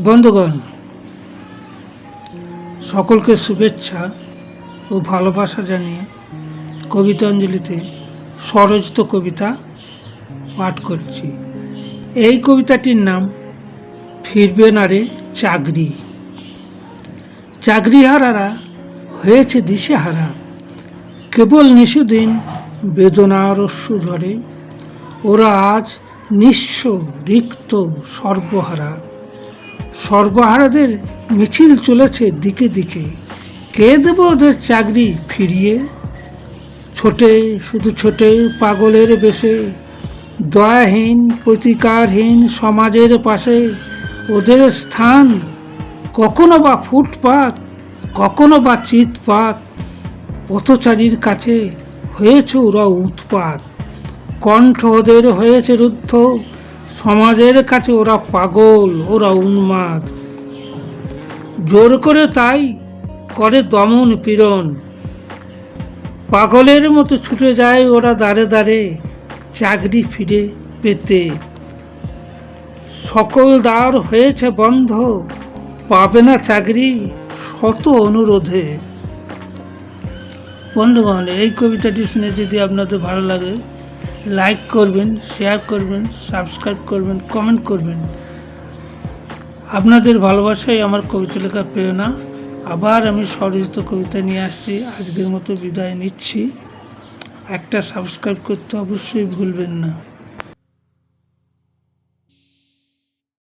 বন্ধুগণ, সকলকে শুভেচ্ছা ও ভালোবাসা জানিয়ে কবিতাঞ্জলিতে স্বরচিত কবিতা পাঠ করছি। এই কবিতাটির নাম, ফিরবে না রে চাকরি। চাকরিহারারা হয়েছে দিশেহারা কেবল নিশুদিন বেদনার ঝরে। ওরা আজ নিঃস্ব, রিক্ত সর্বহারা সর্বহারাদের মিছিল চলেছে দিকে দিকে। কে দেব ওদের চাকরি ফিরিয়ে? ছোটে, শুধু ছোটে পাগলের বেশে। দয়াহীন, প্রতিকারহীন সমাজের পাশে। ওদের স্থান কখনো বা ফুটপাত, কখনো বা চিৎপাত। পথচারীর কাছে হয়েছে ওরা উৎপাত। কণ্ঠ ওদের হয়েছে রুদ্ধ। সমাজের কাছে ওরা পাগল, ওরা উন্মাদ। জোর করে তাই করে দমন পীড়ন। পাগলের মতো ছুটে যায় ওরা দাঁড়ে দাঁড়ে চাকরি ফিরে পেতে। সকল দ্বার হয়েছে বন্ধ, পাবে না চাকরি শত অনুরোধে। বন্ধুগণ, এই কবিতাটি শুনে যদি আপনাদের ভালো লাগে লাইক করবেন শেয়ার করবেন সাবস্ক্রাইব করবেন কমেন্ট করবেন। আপনাদের ভালোবাসাই আমার কবিতা লেখা প্রেরণা। আবার আমি স্বরচিত কবিতা নিয়ে আসছি, আজকের মতো বিদায় নিচ্ছি। একটা সাবস্ক্রাইব করতে অবশ্যই ভুলবেন না।